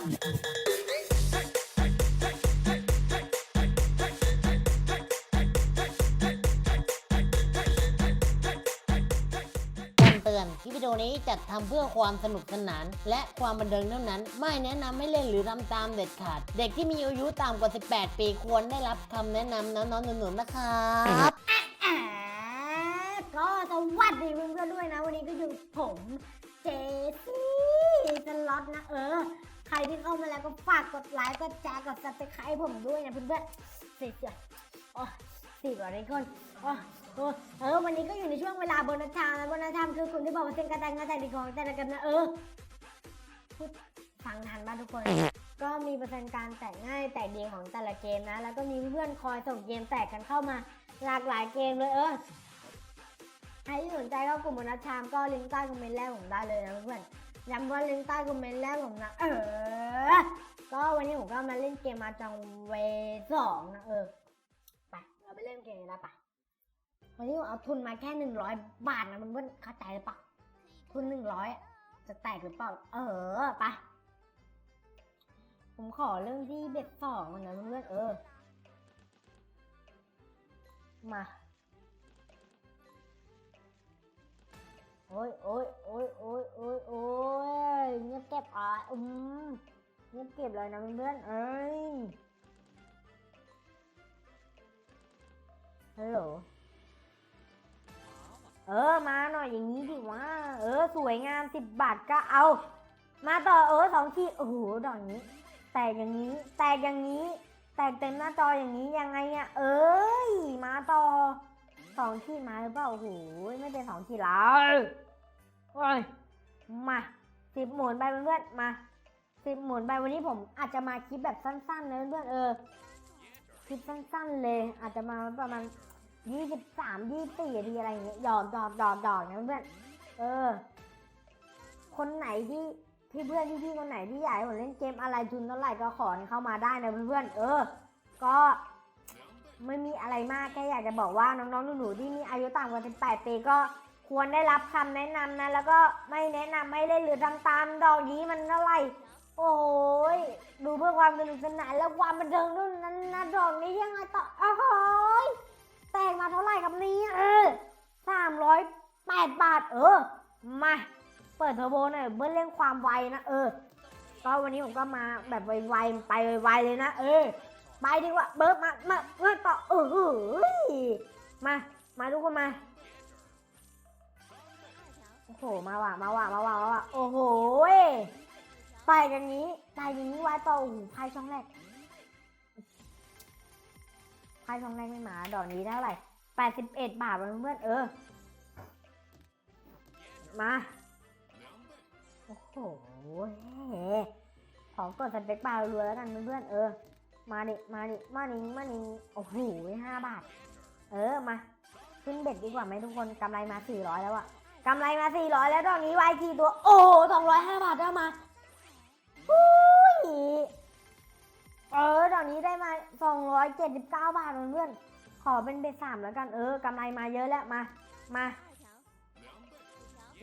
เตือนคลิปวิดีโอนี้จัดทำเพื่อความสนุกสนาน และความบันเทิงเท่านั้น ไม่แนะนำให้เล่นหรือทำตามเด็ดขาด เด็กที่มีอายุต่ำกว่า 18 ปีควรได้รับคำแนะนำน้องๆหนูๆนะครับ อ่าก็สวัสดีเพื่อนๆด้วยนะ วันนี้ก็อยู่ผมเจซี่สล็อตนะ เออ ใค รที่เข้ามาแล้วก็ฝากกดไลค์ กดแชร์ กดซับสไครต์ผมด้วยนะเพื่อนๆสี่เจ้าโอ้สี่กว่าทุกคนอ้โอ้เออ วันนี้ก็อยู่ในช่วงเวลาบนัสไทม์นะบนัสไทม์คือกลุ่มที่บอกว่าเซ็นกระแตงกระแตงดีของแต่ละกันนะเออพูดฟังทันบ้างทุกคน ก็มีเปอร์เซ็นต์การแตกง่ายแตกดีของแต่ละเกมนะ แล้วก็มีเพื่อนคอยส่งเกมแตกกันเข้ามาหลากหลายเกมเลยเออใครที่สนใจเข้ากลุ่มบนัสชามก็ลิงก์ใต้คอมเมนต์แรกผมได้เลยนะเพื่อน ย้ำว่าเลิงก์ใต้คอมเมนต์แรกผมนะ เออ ก็วันนี้ผมก็มาเล่นเกมมาจังเวสองนะเออ ไป เราไปเล่นเกมกันนะปะวันนี้ผมเอาทุนมาแค่หนึ่งร้อยบาทนะเพื่อนเข้าใจหรือเปล่า ทุนหนึ่งร้อยจะแตกหรือเปล่า เออ ไป ผมขอเรื่องที่เบ็ดสองก่อนะเพื่อนเออ มา โอ้ยโอ้ยโอ้ยโอ้ยโอ้ยโอ้ยเงียบเก็บอะอืมเงียบเก็บเลยนะเพื่อนเอ้ยฮัลโหลเออมาหน่อยอย่างนี้ดิว่าเออ สวยงามสิบบาทก็เอา มาต่อเออสองขีดโอ้โหดอกนี้ แตกอย่างนี้ แตกอย่างนี้ แตกเต็มหน้าจออย่างนี้ยังไงเนี่ยเอ้ย สองขีดมาหรือเปล่าโอ้โหไม่เป็นสองขีดแล้วโอ้ยมาสิบหมุนไปเพื่อนๆมาสิบหมุนไปวันนี้ผมอาจจะมาคลิปแบบสั้นๆนะเพื่อนๆเออคลิปสั้นๆเลย อาจจะมาประมาณยี่สิบสามยี่สี่ทีอะไรอย่างเงี้ยหยอกหยอกหยอกหยอกนะเพื่อนเออ คนไหนที่ที่เพื่อนที่พี่คนไหนที่อยากให้ผมเล่นเกมอะไรทุนเท่าไหร่ก็ขอเข้ามาได้นะเพื่อนๆเออ ก็ ไม่มีอะไรมากแค่อยากจะบอกว่าน้องๆหนูๆที่มีอายุต่ำกว่า18ปีก็ควรได้รับคำแนะนำนะ แล้วก็ไม่แนะนำไม่เล่นหรือทำตามดอกนี้มันเท่าไหร่โอ้ยดูเพื่อความสนุกสนานและความบันเทิงนู่นนั้นนะดอกนี้ยังไงต่อโอ้โหยแตกมาเท่าไหร่กับนี้เออสามร้อยแปดบาท เออ มา เปิดเทอร์โบหน่อยเพื่อเร่งความไวนะ เออ ก็วันนี้ผมก็มาแบบไวๆไปไวๆเลยนะ เออ ไปดีกว่าเบิร์ดมามามาต่อเออมา มาทุกคนมาโอ้โหมาว่ะมาว่ะมาว่ะมาว่ะโอ้โหไปอย่างนี้ไปอย่างนี้ไว้ต่อโอ้โหพายช่องแรกพายช่องแรกไม่มาดอกนี้เท่าไหร่แปดสิบเอ็ดบาทเพื่อนเออมาโอ้โหขอกดสเปคบาร์รัวแล้วกันเพื่อนเออ มาดิมาดิมาดิมาดิโอ้โหห้าบาท เออมา ขึ้นเบ็ดดีกว่าไหมทุกคนกำไรมาสี่ร้อยแล้วอะกำไรมาสี่ร้อยแล้วดอกนี้ไวกี่ตัว โอ้สองร้อยห้าบาทได้มาอุ้ยเออดอกนี้ได้มาสองร้อยเจ็ดสิบเก้าบาทเพื่อนขอเป็นเบ็ดสามแล้วกันเออกำไรมาเยอะแล้วมา มา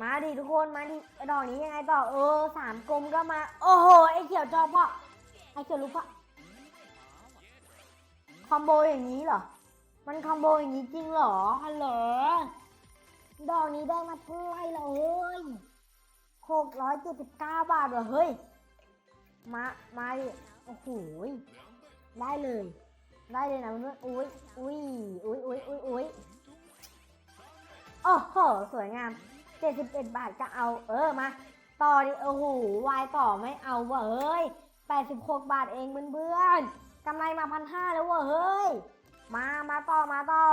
มาดิทุกคนมาดิดอกนี้ยังไงต่อเออสามกลมก็มา โอ้โหไอ้เขียวจอพ่อไอ้เขียวลูกพ่อ คอมโบอย่างนี้เหรอ มันคอมโบอย่างนี้จริงเหรอฮัลโหลดอกนี้ได้มาเท่าไหร่เหรอเฮ้ยหกร้อยเจ็ดสิบเก้าบาทเหรอเฮ้ย มา มาโอ้โหได้เลย ได้เลยนะเพื่อนอุ้ยอุ้ยอุ้ยอุ้ยอุ้ยอุ้ยโอ้โห สวยงามเจ็ดสิบเอ็ดบาทก็เอา เออ มา ต่อดิ โอ้โห วายต่อไม่เอาว่ะเฮ้ยแปดสิบหกบาทเองเพื่อนๆ กำไรมาพันห้าแล้วว่ะเฮ้ย มา มาต่อ มาต่อ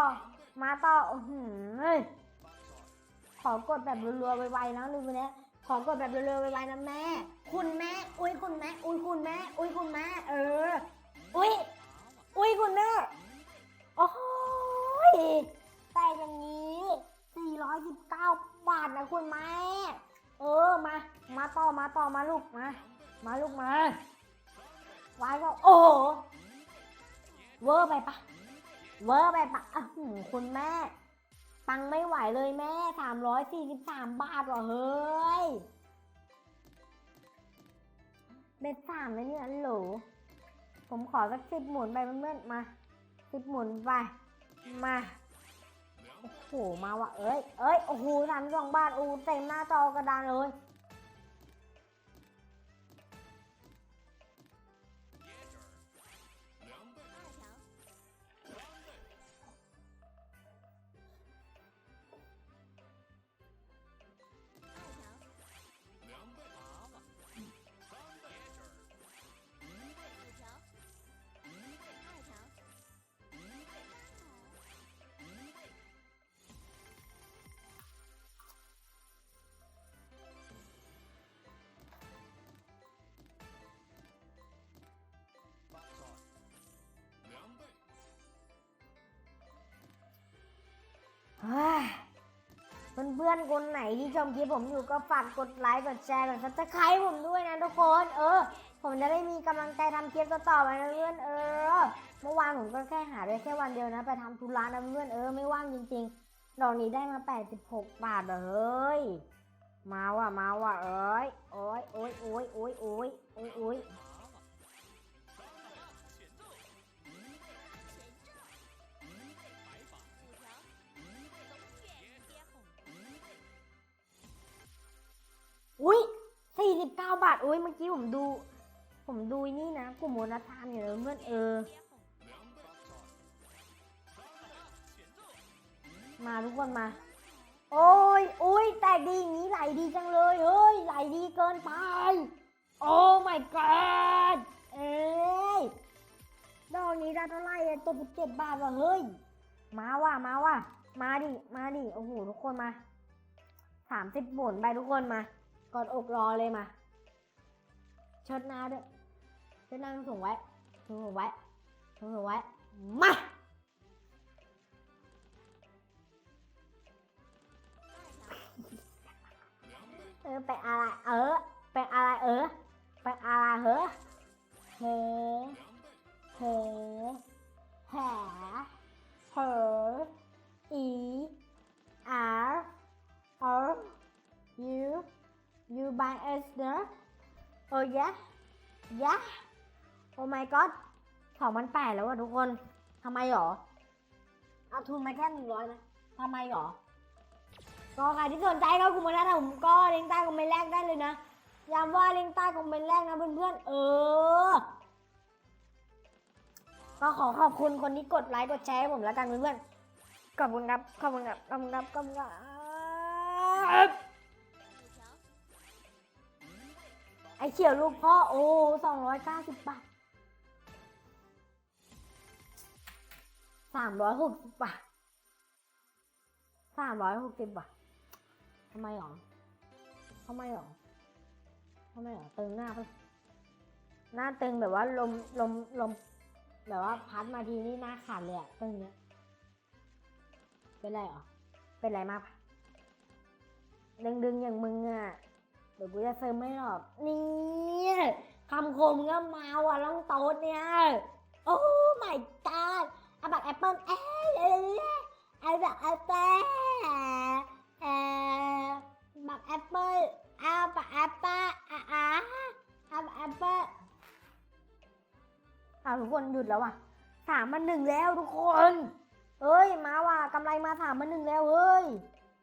มาต่ออือหือเฮ้ยขอกดแบบรัวๆไวๆนะลืมไปแล้ขอกดแบบรัวๆไวๆนะแม่ คุณแม่ อุ้ยคุณแม่ อุ้ยคุณแม่ อุ้ยคุณแม่ เออ อุ้ย อุ้ยคุณแม่ โอ้ยแต่อย่างนี้ 419 บาทนะคุณแม่ เออ มา มาต่อ มาต่อ มาลูก มา มาลูกมา ไวายก็ โอ้ เวอร์ไปปะเวอร์ไปปะอะหืมคุณแม่ ตังไม่ไหวเลยแม่343บสามบาทเหรอเฮ้ยเบ็ดสามเลยเนี่ยหลูผมขอสักสิบหมุนไปเพื่อนๆมาสิบหมุนไป มา โอ้โห มาว่ะ เอ้ย เอ้ย โอ้โหสามสองบาท โอ้เต็มหน้าจอกระดานเลย เพื่อนคนไหนที่ชมคลิปผมอยู่ก็ฝากกดไลค์ กดแชร์ กดซับสไครต์ผมด้วยนะทุกคน เออ ผมจะได้มีกำลังใจทำคลิปต่อๆไปนะเพื่อน เออ เมื่อวานผมก็แค่หาได้แค่วันเดียวนะ ไปทำธุระนะเพื่อน เออ ไม่ว่างจริงๆ ดอกนี้ได้มา 86 บาทเอเฮ้ยมาว่ะมาว่ะเอ้ยโอ้ยโอ้ยโอ้ยโอ้ยโอ้ยโอ้ยโอ้ย สี่สิบเก้าบาทอุ้ยเมื่อกี้ผมดู ผมดูนี่นะกลุ่มโมนัทามอยู่เลยเพื่อนเออ มาทุกคนมา โอ้ยโอ้ยแตกดีอย่างนี้ไหลดีจังเลยเฮ้ยไหลดีเกินไป โอ้ my god เอ้ยดอกนี้ได้เท่าไหร่อะเจ็ดเจ็ดบาทว่ะเฮ้ย มาว่ะมาว่ะมาดิ มาดิ โอ้โหทุกคนมาสามสิบหมุนไปทุกคนมา กอดอกรอเลยมาชดหน้าด้วยชดหน้าถุงไว้ถุงถุงไว้ถุงถุงไว้ มาเออไปอะไรเออไปอะไรเออไปอะไรเหรอเฮ้เฮ้แหเหออี R R you buy us เนอะโอ้ยะยะโอ้ my god สองพันแปดแล้วอะทุกคนทำไมหรอ เอาทุนมาแค่หนึ่งร้อยนะทำไมหรอ ก็ใครที่สนใจก็คุณมาได้ผมก็ลิงก์ใต้คอมเมนต์แรกได้เลยนะย้ำว่าลิงก์ใต้คอมเมนต์แรกนะเพื่อนๆ เออ ก็ขอขอบคุณคนที่กดไลค์กดแชร์ให้ผมแล้วกันเพื่อนๆ ขอบคุณครับ ขอบคุณครับ ขอบคุณครับ ขอบคุณครับ อเขียวลูกพ่อโอ้สองร้อยเก้าสิบบาทสามร้อยหกสิบบาทสามร้อยหกสิบบาททำไมหรอทำไมหรอทำไมหรอตึงหน้าปหน้าตึงแบบว่าลมลมลมแบบว่าพัดมาทีนี่หน้าขาดเลยอะตึงเนี้ยเป็นไรหรอเป็นไรมากดึงดึงอย่างมึงอะ ดี๋ยวกูจะเซิร์ไม่หรอก นี่คำคมก็มาว่ะล่องโต๊ดเนี่ย โอ้ my god อาบักแอปเปิ้ลเอ๊ะเอ๊ะเอาบักแอปเปิ้ลเอ่อบักแอปเปิ้ลอาบักแอปเปิ้ลอะอะอาบักแอปเปิ้ลอ้าวทุกคนหยุดแล้วว่ะสามมันหนึ่งแล้วทุกคนเฮ้ย มาว่ะกำไรมาสามมันหนึ่งแล้วเฮ้ย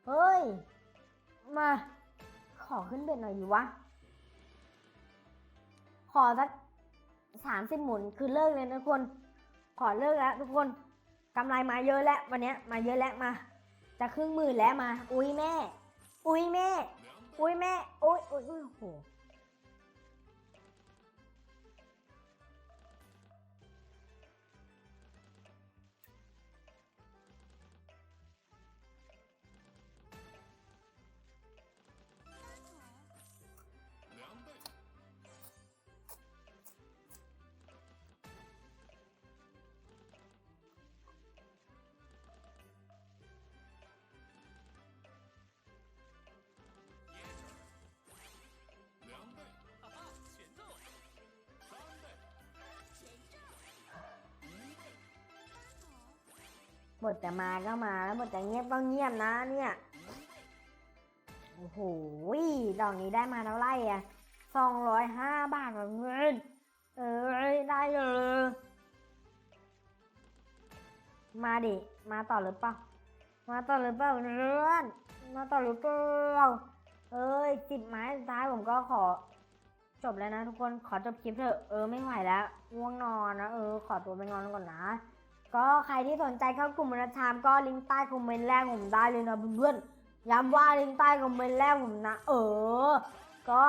เฮ้ย มา อขึ้นเบ็ดหน่อยดีวะ ขอสักสามสิบหมุนคือเลิกเลยนะทุกคน ขอเลิกแล้วทุกคนกำไรมาเยอะแล้ววันนี้มาเยอะแล้วมา จะครึ่งหมื่นแล้วมา อุ้ยแม่ อุ้ยแม่ อุ้ยแม่ อุ้ยอุ้ยอุ้ยโอ้โห บทจะมาก็มาแล้วบทจะเงียบก็เงียบนะเนี่ย โอ้โหดอกนี้ได้มาเท่าไหร่อะสองร้อยห้าบาทเงิน เอ้ยได้เลยมาดิ มาต่อหรือเปล่า มาต่อหรือเปล่าเพื่อน มาต่อหรือเปล่า เอ้ยสิบไม้สุดท้ายผมก็ขอ จบแล้วนะทุกคน ขอจบคลิปเถอะ เออไม่ไหวแล้วง่วงนอนนะ เออขอตัวไปนอนก่อนนะ ก็ใครที่สนใจเข้ากลุ่มมรชามก็ลิงก์ใต้คอมเมนต์แรกผมได้เลยนะเพื่อนๆย้ำว่าลิงก์ใต้คอมเมนต์แรกผมนะ เออ ก็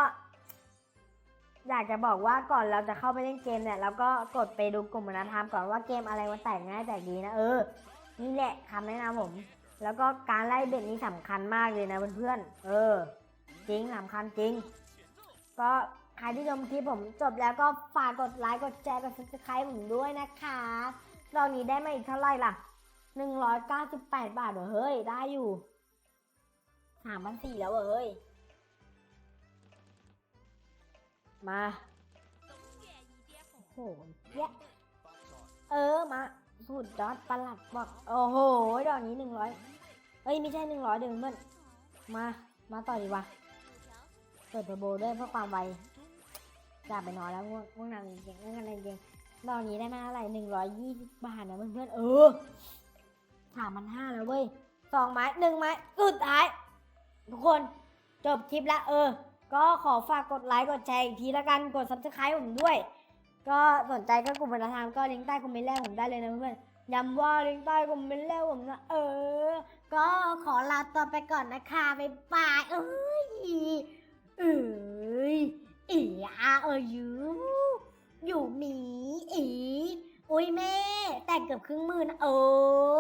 อยากจะบอกว่าก่อนเราจะเข้าไปเล่นเกมเนี่ยเราก็กดไปดูกลุ่มมรธรรมก่อนว่าเกมอะไรมันแตกง่ายแตกดีนะเออ นี่แหละคำแนะนำผม แล้วก็การไล่เบ็ดนี้สำคัญมากเลยนะเพื่อนๆเออ จริงสำคัญจริง ก็ใครที่ชมคลิปผมจบแล้วก็ฝากกดไลค์กดแชร์กด subscribe ผมด้วยนะคะ รอบนี้ได้มาอีกเท่าไหร่ล่ะ198บแปดบาทเหรอเฮ้ย ได้อยู่สามพันสี่แล้วเหรอเฮ้ย มาโอ้โหเยะเออ มาสุดยอดประหลัดบอก โอ้โห ดอกนี้หนึ่งร้อยเอ้ย ไม่ใช่หนึ่งร้อยเดือนเพื่อนมา มาต่อดีกว่า เปิดเทอร์โบด้วยเพื่อความไวจะไปนอนแล้วง่วงง่วงนอนจริงง่วงนอนจริง ดอกนี้ได้มาอะไรหนึ่งร้อยยี่สิบบาทนะเพื่อนๆเออสามพันห้าแล้วเว้ยสองไม้หนึ่งไม้สุดท้าย ทุกคนจบคลิปแล้วเออ ก็ขอฝากกดไลค์กดแชร์อีกทีละกันกด subscribe ผมด้วย ก็สนใจก็กลุ่มบรรทามก็ลิงก์ใต้คอมเมนต์แรกผมได้เลยนะเพื่อนย้ำว่าลิงก์ใต้คอมเมนต์แรกผมนะเออ ก็ขอลาตัวไปก่อนนะคะบ๊ายบายเอ้ยเอ้ยอีอาเออยู อยู่หมีอี อุ้ยแม่ แต่งเกือบครึ่งหมื่นะเออ